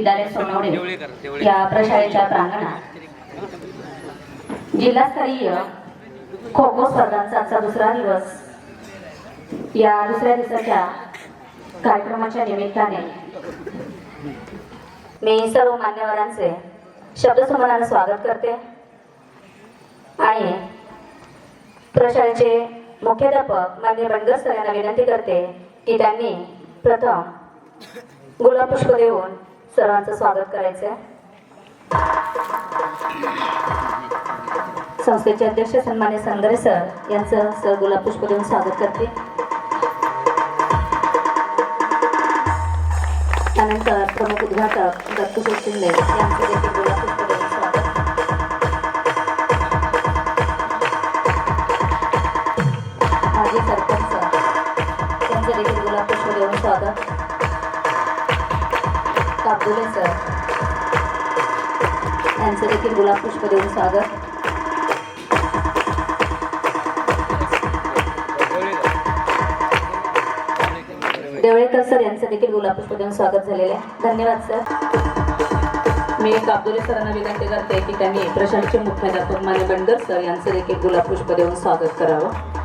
विद्यालय सोनवडे या प्रशाळेच्या प्रांगणात. जिल्हास्तरीय खो खो स्पर्धांचा आजचा दुसरा दिवस या दुसऱ्या दिवसाच्या कार्यक्रमाच्या निमित्ताने मी सर्व मान्यवरांचे शब्दसंबंधाने स्वागत करते. आणि प्रशाळेचे मुख्याध्यापक मान्य बंडगर सर यांना विनंती करते की त्यांनी प्रथम गुलाबपुष्प देऊन सर्वांचं स्वागत करायचं संस्थेचे अध्यक्ष सन्मान्य संगरे सर यांचं सर गुलाबपुष्प देऊन स्वागत करते. त्यानंतर प्रमुख उद्घाटक दत्तू शिंदे यांचे देखील काबुले सर. यांचे देखील गुलाबपुष्प देऊन स्वागत. देवळेकर सर यांचं देखील गुलाबपुष्प देऊन स्वागत झालेले आहे. धन्यवाद सर. मी काबदुले सरांना विनंती करते की त्यांनी प्रशासनचे मुख्याध्यापक माने बंडगर सर यांचं देखील गुलाबपुष्प देऊन स्वागत करावं.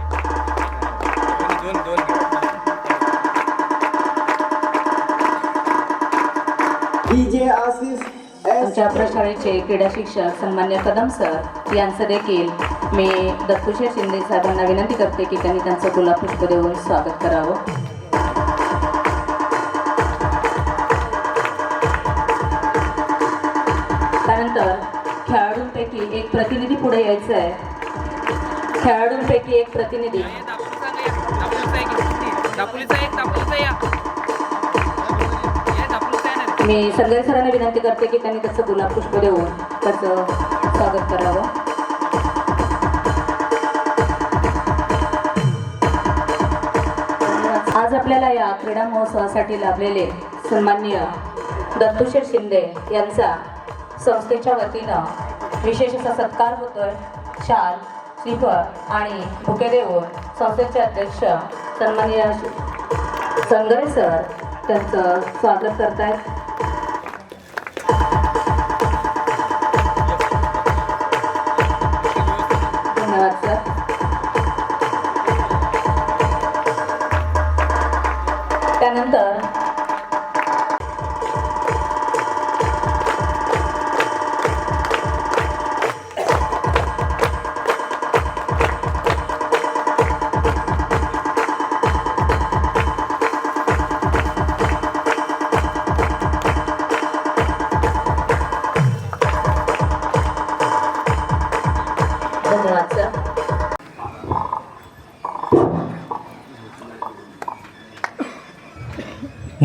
डीजे आशीष आमच्या प्रशाळेचे क्रीडा शिक्षक सन्मान्य कदम सर यांचं देखील मी दत्तुशेर शिंदे साहेबांना विनंती करते की त्यांनी त्यांचं गुलाबपुष्प देऊन स्वागत करावं. त्यानंतर खेळाडूंपैकी एक प्रतिनिधी पुढे यायचं आहे खेळाडूंपैकी एक प्रतिनिधी. मी संजय सरांना विनंती करते की त्यांनी त्याचं गुलाबपुष्प देऊन त्याचं स्वागत करावं. आज आपल्याला या क्रीडा महोत्सवासाठी लाभलेले सन्माननीय दत्तुशेर शिंदे यांचा संस्थेच्या वतीनं विशेष असा सत्कार होतोय. शाल श्रीफळ आणि भुके देऊन संस्थेचे अध्यक्ष सन्माननीय संगरे सर त्यांचं स्वागत करतायत.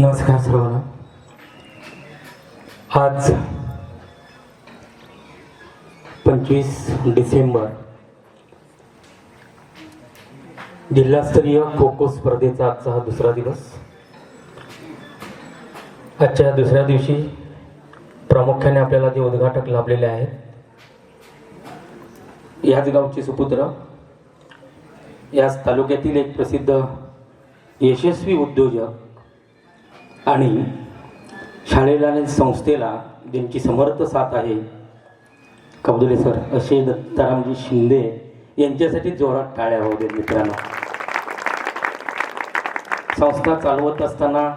नमस्कार सर्वांना. आज पंचवीस डिसेंबर जिल्हास्तरीय खो खो स्पर्धेचा आजचा हा दुसरा दिवस. आजच्या दुसऱ्या दिवशी प्रामुख्याने आपल्याला जे उद्घाटक लाभलेले आहेत याच गावचे सुपुत्र याच तालुक्यातील एक प्रसिद्ध यशस्वी उद्योजक आणि शाळेला आणि संस्थेला ज्यांची समर्थ साथ आहे. कबदुले सर असे दत्तारामजी शिंदे यांच्यासाठी जोरात टाळ्या होऊ देत मित्रांनो. संस्था चालवत असताना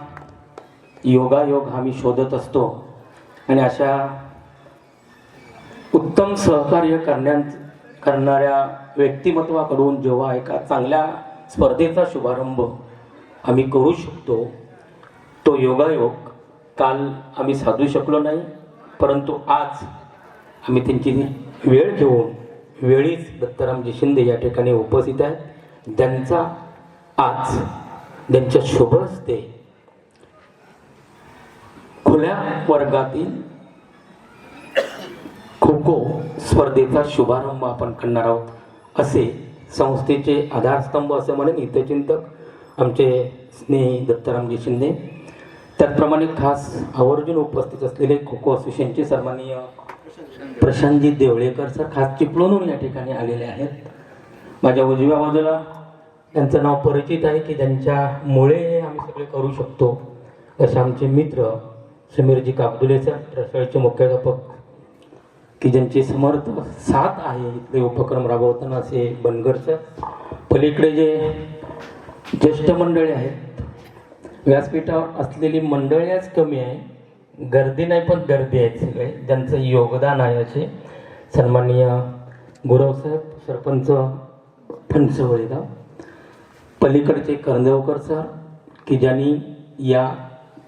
योगायोग हा मी शोधत असतो आणि अशा उत्तम सहकार्य करण्या करणाऱ्या व्यक्तिमत्वाकडून जेव्हा एका चांगल्या स्पर्धेचा शुभारंभ आम्ही करू शकतो तो योगायोग काल आम्ही साधू शकलो नाही परंतु आज आम्ही त्यांची वेळ घेऊन वेळीच दत्तारामजी शिंदे या ठिकाणी उपस्थित आहेत. त्यांचा आज त्यांच्या शुभ हस्ते खुल्या वर्गातील खो खो स्पर्धेचा शुभारंभ आपण करणार आहोत. असे संस्थेचे आधारस्तंभ असे म्हणेन हितचिंतक आमचे स्नेही दत्तारामजी शिंदे त्याचप्रमाणे खास आवर्जून उपस्थित असलेले खो खो असोसिएशनचे सन्माननीय प्रशांतजी देवळेकर सर खास चिपळूनहून या ठिकाणी आलेले आहेत. माझ्या उजव्या बाजूला त्यांचं नाव परिचित आहे की त्यांच्यामुळे हे आम्ही सगळे करू शकतो असे आमचे मित्र समीरजी काबदुले सर रसाळीचे मुख्याध्यापक की ज्यांचे समर्थ साथ आहे इथले उपक्रम राबवताना असे बनगर सर. पलीकडे जे ज्येष्ठ मंडळी आहेत व्यासपीठावर असलेली मंडळीच कमी आहे. गर्दी नाही पण गर्दी आहेत सगळे. ज्यांचं योगदान आहे असे सन्माननीय गुरवसाहेब सरपंच फणसवळीगाव पलीकडचे करंदेवकर सर की ज्यांनी या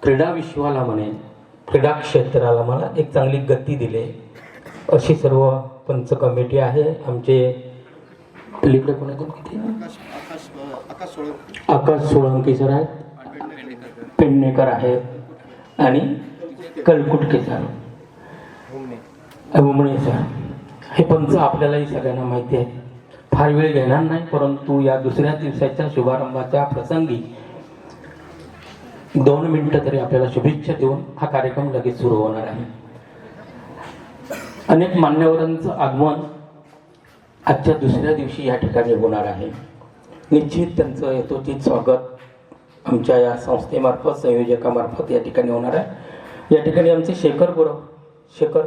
क्रीडा विश्वाला म्हणे क्रीडा क्षेत्राला मला एक चांगली गती दिली अशी सर्व पंच कमिटी आहे. आमचे पलीकडे कोणाकडून किती आकाश सोळंकी सर आहेत. पेडणेकर आहेत आणि कलकुटके सर उमणे सर हे पंच आपल्यालाही सगळ्यांना माहिती आहे फार वेळ घेणार नाही परंतु या दुसऱ्या दिवसाच्या शुभारंभाच्या प्रसंगी दोन मिनिटं तरी आपल्याला शुभेच्छा देऊन हा कार्यक्रम लगेच सुरू होणार आहे. अनेक मान्यवरांचं आगमन आजच्या दुसऱ्या दिवशी या ठिकाणी होणार आहे. निश्चित त्यांचं यथोचित स्वागत आमच्या या संस्थेमार्फत संयोजकामार्फत या ठिकाणी होणार आहे. या ठिकाणी आमचे शेखर गुरव शेखर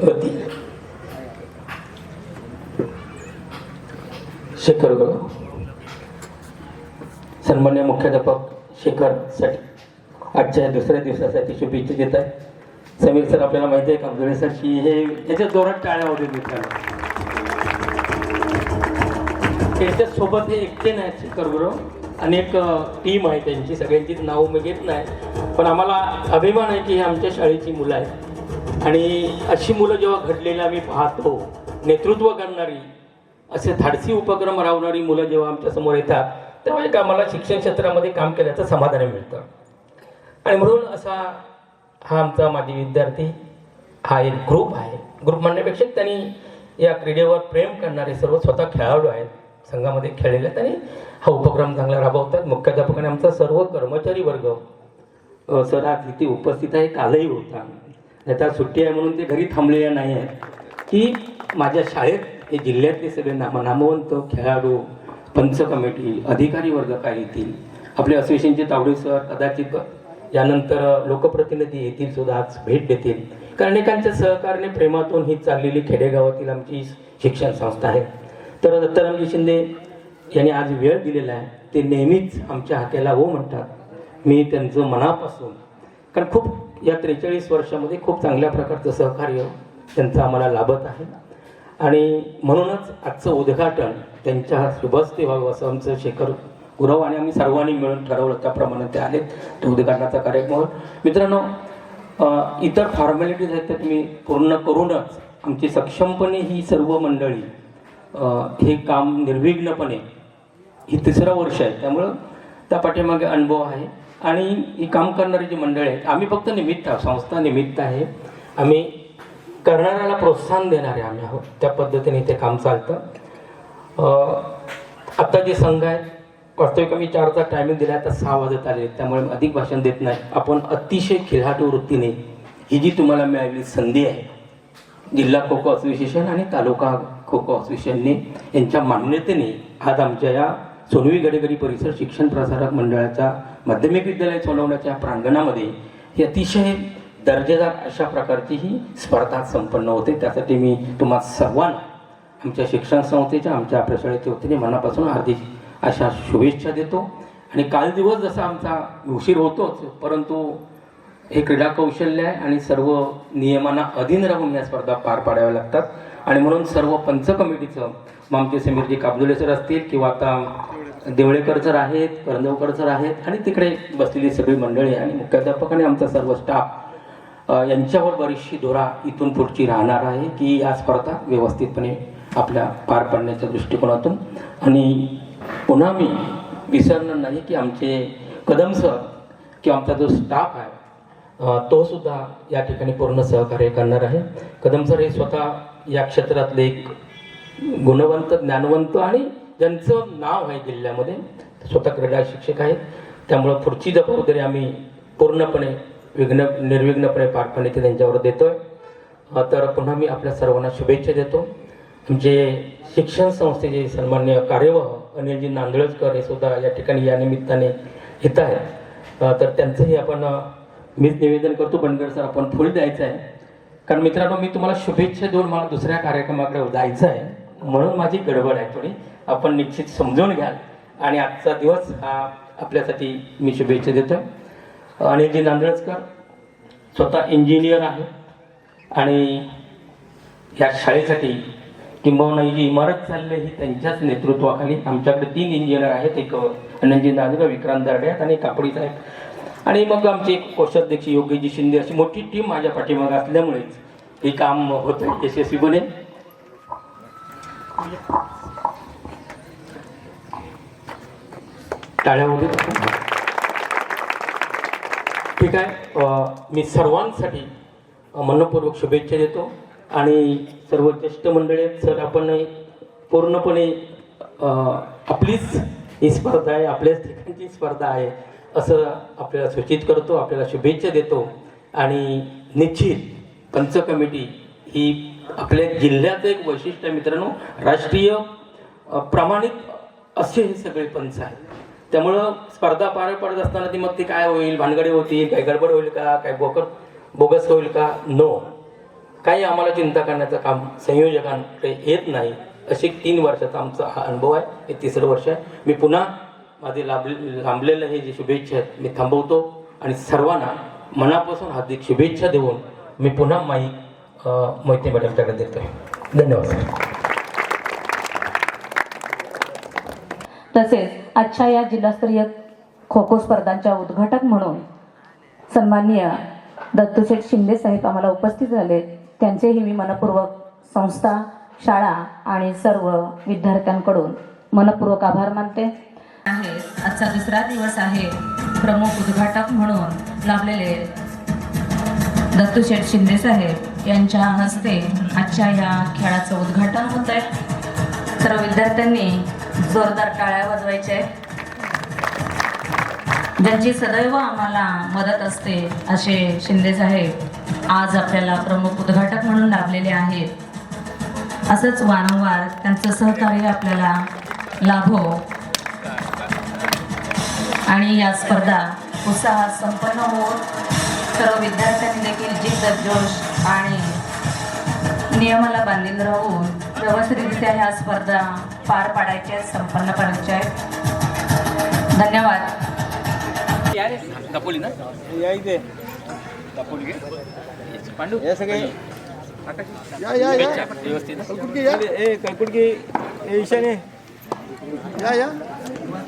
होती शेखर गुरव. सन्मान्य मुख्याध्यापक शेखरसाठी आजच्या दुसऱ्या दिवसासाठी शुभेच्छा देत आहे. समीर सर आपल्याला माहिती आहे का? सर हे याच्या जोरात टाळ्या होते मित्रांनो. त्यांच्यासोबत हे एकटे नाही शेखर अनेक टीम आहे त्यांची सगळ्यांचीच नावं मी घेत नाही. पण आम्हाला अभिमान आहे की हे आमच्या शाळेची मुलं आहेत. आणि अशी मुलं जेव्हा घडलेली आम्ही पाहतो नेतृत्व करणारी असे धाडसी उपक्रम राबवणारी मुलं जेव्हा आमच्यासमोर येतात तेव्हा एक आम्हाला शिक्षण क्षेत्रामध्ये काम केल्याचं समाधान मिळतं. आणि म्हणून असा हा आमचा माजी विद्यार्थी हा एक ग्रुप आहे. ग्रुप म्हणण्यापेक्षा त्यांनी या क्रीडेवर प्रेम करणारे सर्व स्वतः खेळाडू आहेत. संघामध्ये खेळलेले आहेत आणि हा उपक्रम चांगला राबवतात. मुख्याध्यापकाने आमचा सर्व कर्मचारी वर्ग. अ, सर आज उपस्थित आहे. कालही होता. आता सुट्टी आहे म्हणून ते घरी थांबलेले नाही आहेत. की माझ्या शाळेत हे जिल्ह्यातले सगळे नाम नामवंत खेळाडू पंच कमिटी अधिकारी वर्ग काय येतील? आपले असोसिएशनचे तावडे सर कदाचित यानंतर लोकप्रतिनिधी येतील सुद्धा आज भेट देतील. कारण अनेकांच्या सहकार्याने प्रेमातून ही चाललेली खेडेगावातील आमची शिक्षण संस्था आहे. तर दत्तारामजी शिंदे यांनी आज वेळ दिलेला आहे. ते नेहमीच आमच्या हाकेला हो म्हणतात. मी त्यांचं मनापासून कारण खूप या त्रेचाळीस वर्षामध्ये खूप चांगल्या प्रकारचं सहकार्य त्यांचं आम्हाला लाभत आहे. आणि म्हणूनच आजचं उद्घाटन त्यांच्या शुभस्ते व्हावं असं आमचं शेखर गुरव आणि आम्ही सर्वांनी मिळून ठरवलं त्याप्रमाणे ते आलेत ते उद्घाटनाचा कार्यक्रम. मित्रांनो इतर फॉर्मॅलिटीज आहेत त्या तुम्ही पूर्ण करूनच आमची सक्षमपणे ही सर्व मंडळी हे काम निर्विघ्नपणे ही तिसरं वर्ष आहे. त्यामुळं त्या पाठीमागे अनुभव आहे. आणि ही काम करणारी जी मंडळी आहेत आम्ही फक्त निमित्त आहोत संस्था निमित्त आहे. आम्ही करणाऱ्याला प्रोत्साहन देणारे आम्ही आहोत. त्या पद्धतीने ते काम चालतं. आत्ता जे संघ आहेत वास्तविक मी चारचा टायमिंग दिला आता सहा वाजत आले त्यामुळे अधिक भाषण देत नाही. आपण अतिशय खिलाटू वृत्तीने ही जी तुम्हाला मिळालेली संधी आहे जिल्हा खो खो असोसिएशन आणि तालुका खो खो असोसिएशनने यांच्या मान्यतेने आज आमच्या या सोनवी गडेगडी परिसर शिक्षण प्रसारक मंडळाच्या माध्यमिक विद्यालय सोनवण्याच्या प्रांगणामध्ये ही अतिशय दर्जेदार अशा प्रकारची ही स्पर्धा संपन्न होते. त्यासाठी मी तुम्हा सर्वांना आमच्या शिक्षण संस्थेच्या आमच्या प्रशाळेच्या वतीने मनापासून हार्दिक अशा शुभेच्छा देतो. आणि काल दिवस जसा आमचा उशीर होतोच परंतु हे क्रीडा कौशल्य आहे आणि सर्व नियमांना अधीन राहून या स्पर्धा पार पाडाव्या लागतात. आणि म्हणून सर्व पंच कमिटीचं मग आमचे समीरजी काबदुले सर असतील किंवा आता देवळेकर सर आहेत करंदवकर सर आहेत आणि तिकडे बसलेली सगळी मंडळी आणि मुख्याध्यापक आणि आमचा सर्व स्टाफ यांच्यावर बरीचशी धोरा इथून पुढची राहणार आहे की या स्पर्धा व्यवस्थितपणे आपल्या पार पाडण्याच्या दृष्टिकोनातून. आणि पुन्हा मी विसरणार नाही की आमचे कदम सर किंवा आमचा जो स्टाफ आहे तो सुद्धा या ठिकाणी पूर्ण सहकार्य करणार आहे. कदम सर हे स्वतः या क्षेत्रातले एक गुणवंत ज्ञानवंत आणि ज्यांचं नाव आहे जिल्ह्यामध्ये स्वतः क्रीडा शिक्षक आहेत. त्यामुळं पुढची जबाबदारी आम्ही पूर्णपणे विघ्न निर्विघ्नपणे पार पाडण्याची त्यांच्यावर देतोय. आहे तर पुन्हा मी आपल्या सर्वांना शुभेच्छा देतो. आमचे शिक्षण संस्थेचे सन्मान्य कार्यवाह अनिलजी नांदळजकर हे सुद्धा या ठिकाणी या निमित्ताने येत आहेत. तर त्यांचंही आपण मीच निवेदन करतो बनगर सर आपण फुल द्यायचं आहे. कारण मित्रांनो मी तुम्हाला शुभेच्छा देऊन मला दुसऱ्या कार्यक्रमाकडे जायचं आहे. म्हणून माझी गडबड आहे थोडी. आपण निश्चित समजून घ्याल. आणि आजचा दिवस हा आपल्यासाठी मी शुभेच्छा देतो. अनिलजी नांदळजकर स्वतः इंजिनियर आहे. आणि या शाळेसाठी किंबहुना ही जी इमारत चालली ही त्यांच्याच नेतृत्वाखाली आमच्याकडे तीन इंजिनियर आहेत. एक अनंतजी नांदगा विक्रांत दारडे आणि कापडी साहेब. आणि मग आमचे एक कोषाध्यक्ष योगीजी शिंदे अशी मोठी टीम माझ्या पाठीमागे असल्यामुळेच हे काम होतं यशस्वी बनेल. टाळ्यामध्ये ठीक आहे मी सर्वांसाठी मनपूर्वक शुभेच्छा देतो आणि सर्व ज्येष्ठ मंडळी सर आपण पूर्णपणे आपलीच ही स्पर्धा आहे आपल्याच ठिकाणची स्पर्धा आहे. असं आपल्याला सूचित करतो आपल्याला शुभेच्छा देतो. आणि निश्चित पंच कमिटी ही आपल्या जिल्ह्याचं एक वैशिष्ट्य आहे मित्रांनो राष्ट्रीय प्रामाणिक प्रमाणित असे हे सगळे पंच आहेत. त्यामुळं स्पर्धा पार पडत असताना ती मग ती काय होईल भानगडी होतील काय गडबड होईल का काय बोकट बोगस होईल का? नो काही आम्हाला चिंता करण्याचं काम संयोजकांकडे येत नाही. असे तीन वर्षाचा आमचा हा अनुभव आहे हे तिसरं वर्ष आहे. मी पुन्हा माझे लाभले लांबलेलं हे जे शुभेच्छा आहेत मी थांबवतो. आणि सर्वांना मनापासून हार्दिक शुभेच्छा देऊन मी पुन्हा माई मोहिते मॅडमच्याकडे देतो. धन्यवाद. तसेच आजच्या या जिल्हास्तरीय खो खो स्पर्धांच्या उद्घाटक म्हणून सन्माननीय दत्तूशेठ शिंदे साहेब आम्हाला उपस्थित झाले. त्यांचेही मी मनपूर्वक संस्था शाळा आणि सर्व विद्यार्थ्यांकडून मनपूर्वक आभार मानते. आहे. आजचा दुसरा दिवस आहे. प्रमुख उद्घाटक म्हणून लाभलेले दत्तूशेठ शिंदे साहेब यांच्या हस्ते आजच्या या खेळाचं उद्घाटन होत आहे. सर्व विद्यार्थ्यांनी जोरदार टाळ्या वाजवायच्या आहेत. ज्यांची सदैव आम्हाला मदत असते असे शिंदे साहेब आज आपल्याला प्रमुख उद्घाटक म्हणून लाभलेले आहेत. असंच वारंवार त्यांचं सहकार्य आपल्याला लाभो आणि या स्पर्धा उत्साहात संपन्न होऊन सर्व विद्यार्थ्यांनी देखील जिद्द जोश आणि नियमाला बांधील राहून व्यवस्थितरित्या ह्या स्पर्धा पार पाडायच्या आहेत संपन्न करायच्या आहेत. धन्यवाद. यार दापोली ना? या इथे. पांडू? या सगळे. या या या. व्यवस्थित या. ए कलकुटकी ए ईशाने या या.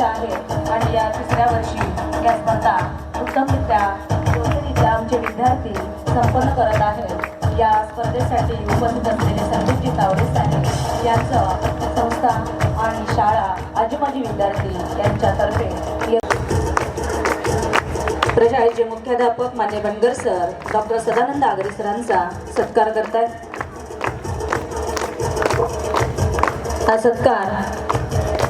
आहे आणि या तिसऱ्या वर्षी या स्पर्धा उत्तमरित्या योग्यरित्या आमचे विद्यार्थी संपन्न करत आहेत या स्पर्धेसाठी उपस्थित असलेले संदीपजी तावडे साहेब. यांचं संस्था आणि शाळा आजूबाजू विद्यार्थी यांच्यातर्फे प्रशाळेचे मुख्याध्यापक मान्य बनगर सर डॉक्टर सदानंद आगरे सरांचा सत्कार करतायत. हा सत्कार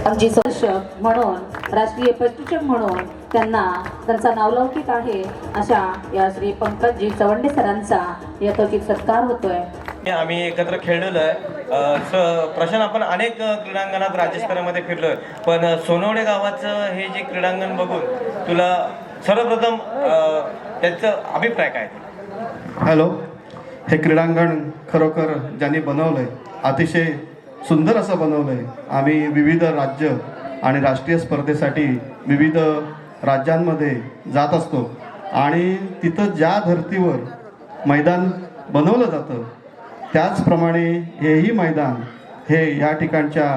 आमची संरक्षक म्हणून राष्ट्रीय प्रशिक्षक म्हणून त्यांना त्यांचा नावलौकिक आहे अशा या श्री पंकजी चवंडे सरांचा यथोचित सत्कार होतोय. आम्ही एकत्र खेळलेलो आहे. प्रशांत आपण अनेक क्रीडांगणात राज्यस्तरामध्ये फिरलोय. पण सोनवडे गावाचं हे जे क्रीडांगण बघून तुला सर्वप्रथम त्याचं अभिप्राय काय? हॅलो. हे क्रीडांगण खरोखर ज्यांनी बनवलं आहे अतिशय सुंदर असं बनवलं आहे आम्ही विविध राज्य आणि राष्ट्रीय स्पर्धेसाठी विविध राज्यांमध्ये जात असतो. आणि तिथं ज्या धर्तीवर मैदान बनवलं जातं त्याचप्रमाणे हेही मैदान हे या ठिकाणच्या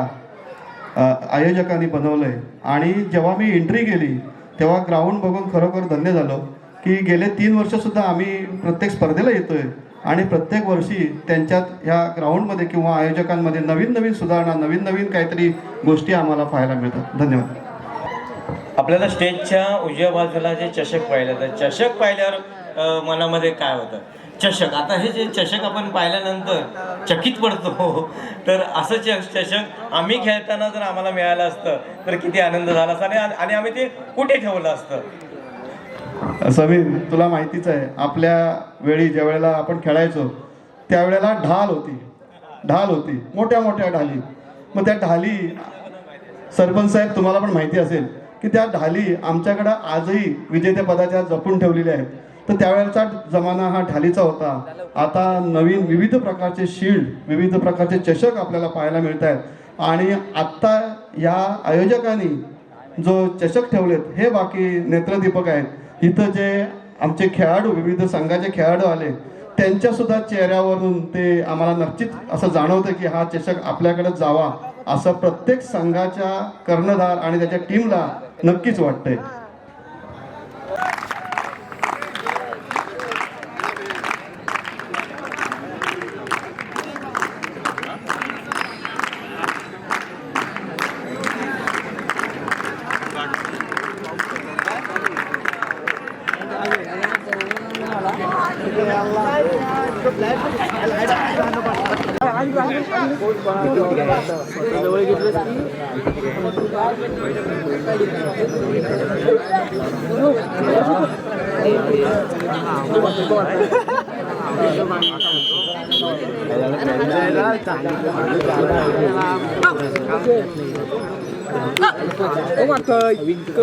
आयोजकांनी बनवलं आहे आणि जेव्हा मी एंट्री केली तेव्हा ग्राउंड बघून खरोखर धन्य झालो की गेले तीन वर्षसुद्धा आम्ही प्रत्येक स्पर्धेला येतो आहे आणि प्रत्येक वर्षी त्यांच्यात ह्या ग्राउंडमध्ये किंवा आयोजकांमध्ये नवीन नवीन सुधारणा नवीन नवीन काहीतरी गोष्टी आम्हाला पाहायला मिळतात. धन्यवाद. आपल्याला स्टेजच्या उजव्या बाजूला जे चषक पाहिलं तर चषक पाहिल्यावर मनामध्ये काय होतं? चषक. आता हे जे चषक आपण पाहिल्यानंतर चकित पडतो. तर असं च चषक आम्ही खेळताना जर आम्हाला मिळालं असतं तर किती आनंद झाला असता. आणि आणि आम्ही ते कुठे ठेवलं असतं? समीर तुला माहितीच आहे. आपल्या वेळी ज्या वेळेला आपण खेळायचो त्यावेळेला ढाल होती. ढाल होती. मोठ्या मोठ्या ढाली. मग त्या ढाली सरपंच साहेब तुम्हाला पण माहिती असेल की त्या ढाली आमच्याकडं आजही विजेतेपदाच्या जपून ठेवलेल्या आहेत. तर त्यावेळेचा जमाना हा ढालीचा होता. आता नवीन विविध प्रकारचे शिल्ड विविध प्रकारचे चषक आपल्याला पाहायला मिळत आहेत आणि आत्ता या आयोजकांनी जो चषक ठेवलेत हे बाकी नेत्रदीपक आहेत. इथं जे आमचे खेळाडू विविध संघाचे खेळाडू आले त्यांच्या सुद्धा चेहऱ्यावरून ते आम्हाला नक्कीच असं जाणवतं की हा चषक आपल्याकडे जावा असं प्रत्येक संघाच्या कर्णधार आणि त्याच्या टीमला नक्कीच वाटतंय.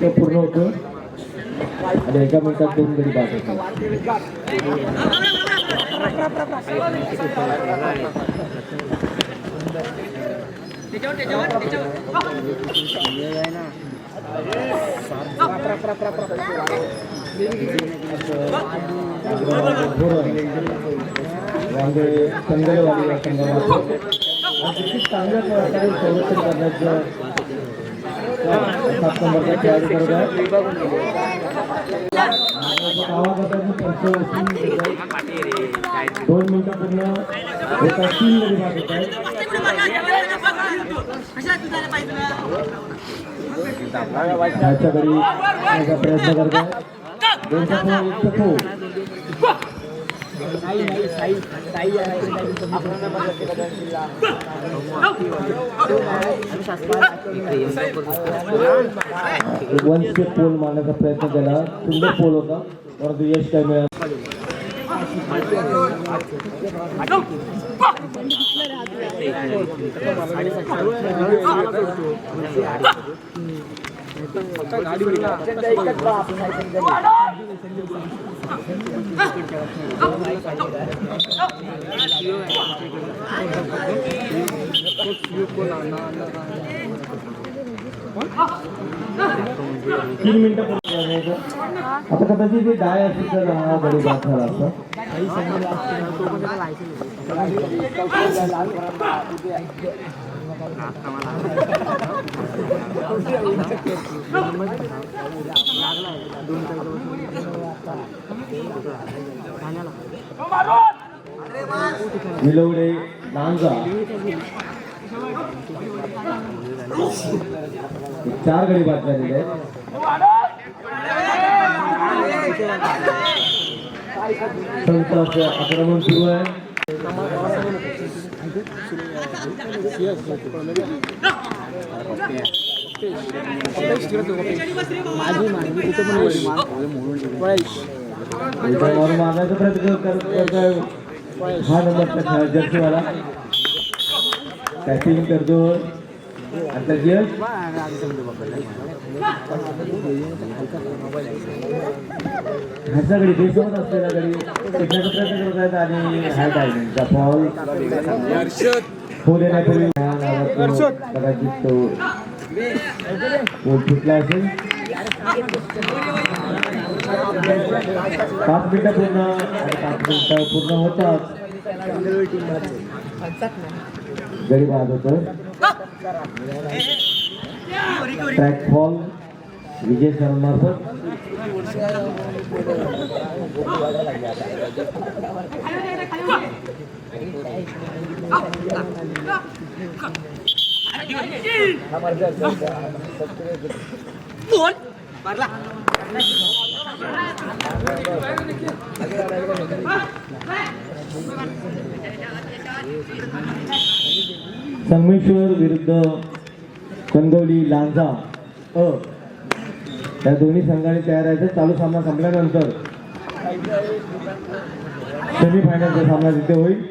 ते पूर्ण होतं. आणि एका मिनिटात दोन गडी बाद होते वांगे संगलवाडी या संघामध्ये आणि किती चांगल्या प्रकारे संरक्षण करण्याचं सात नंबरचा खेळाडू बरोबर गावागटाची पंचवर्षी दोन मिनिटं पूर्ण एका तीन गडी बाद होत आहेत खालच्या गडी यायचा प्रयत्न करत वन स्टेप पोल मारण्याचा प्रयत्न पोल होता. परंतु यश काय 나, 나, 나, 나. तीन मिनिटं पूर्ण आता कदाचित ते डाय असेल तर हा गडी बाद झाला असता मिलवडे नांजा. चार गडी बाद झालेले आहेत संस्थाचं आक्रमण सुरू आहे मारण्याचा प्रयत्न करत हा नंबरचा टॅपिंग करतो आता यश ह्याचा गडी बेसोबत असलेला गडी टिकण्याचा प्रयत्न करत आहेत आणि हा डायमंडचा फॉल देण्यापूर्वी हा नावाचा कदाचित तो फुटला असेल. पाच मिनिटं पूर्ण पाच मिनिटं पूर्ण होतात. गडी बाद होतं ट्रॅक फॉल विजय शर्मार्फत संगमेश्वर विरुद्ध कंदवली लांजा अ या दोन्ही संघाने तयार आहेत. चालू सामना संपल्यानंतर सेमीफायनलचा सामना तिथे होईल.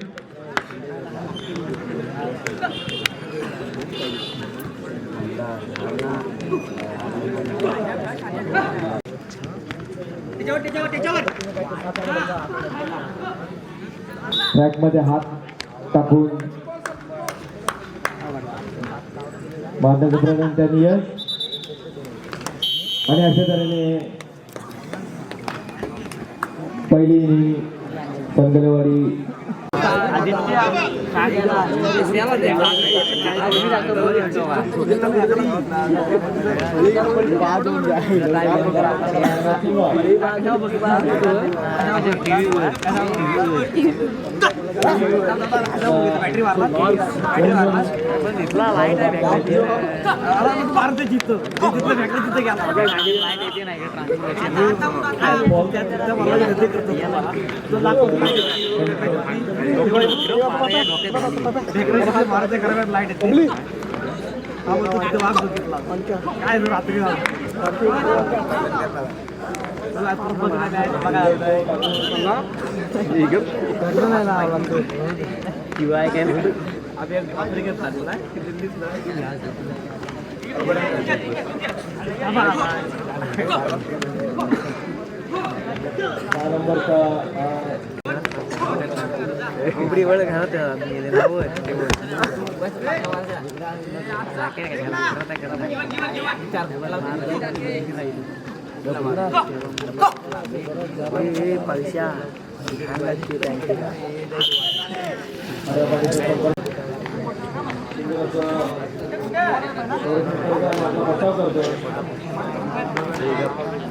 ट्रॅकमध्ये हात टाकून बांधण्याचा प्रयत्न त्यांनी यश आणि अशा तऱ्हेने पहिली जितो जितो इनिंग संगलवाडी सहा नंबरचा अं, बचाव करतो आणि बाद दोन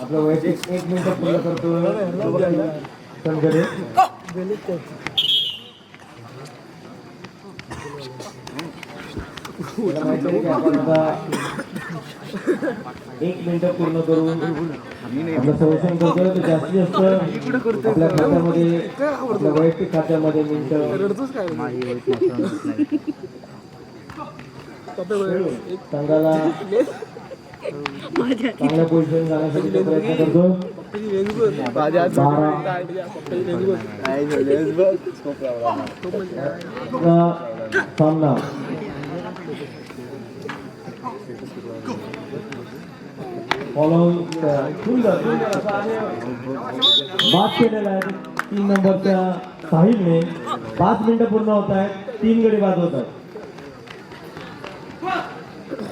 आपलं वैयक्तिक एक मिनिट पूर्ण करतो. एक मिनिट करून आपलं संरक्षण करतो जास्तीत जास्त आपल्या खात्यामध्ये वैयक्तिक खात्यामध्ये मिनिट. संघाला चांगल्या पोझिशन जाण्यासाठी तो प्रयत्न करतो. सामना. फॉलोइंग बाद केलेला आहे. तीन नंबरच्या साहिलने. पाच मिनिटं पूर्ण होत आहेत. तीन गडी बाद होत आहेत.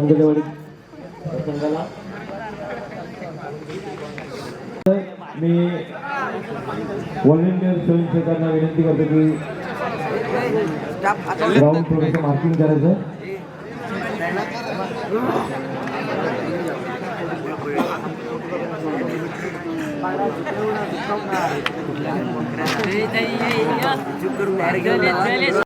संगेवाडी संघाला मी व्हॉलेंटियर स्वयंसेवकांना विनंती करतो की ग्राउंड थोडंसं मार्किंग करायचं.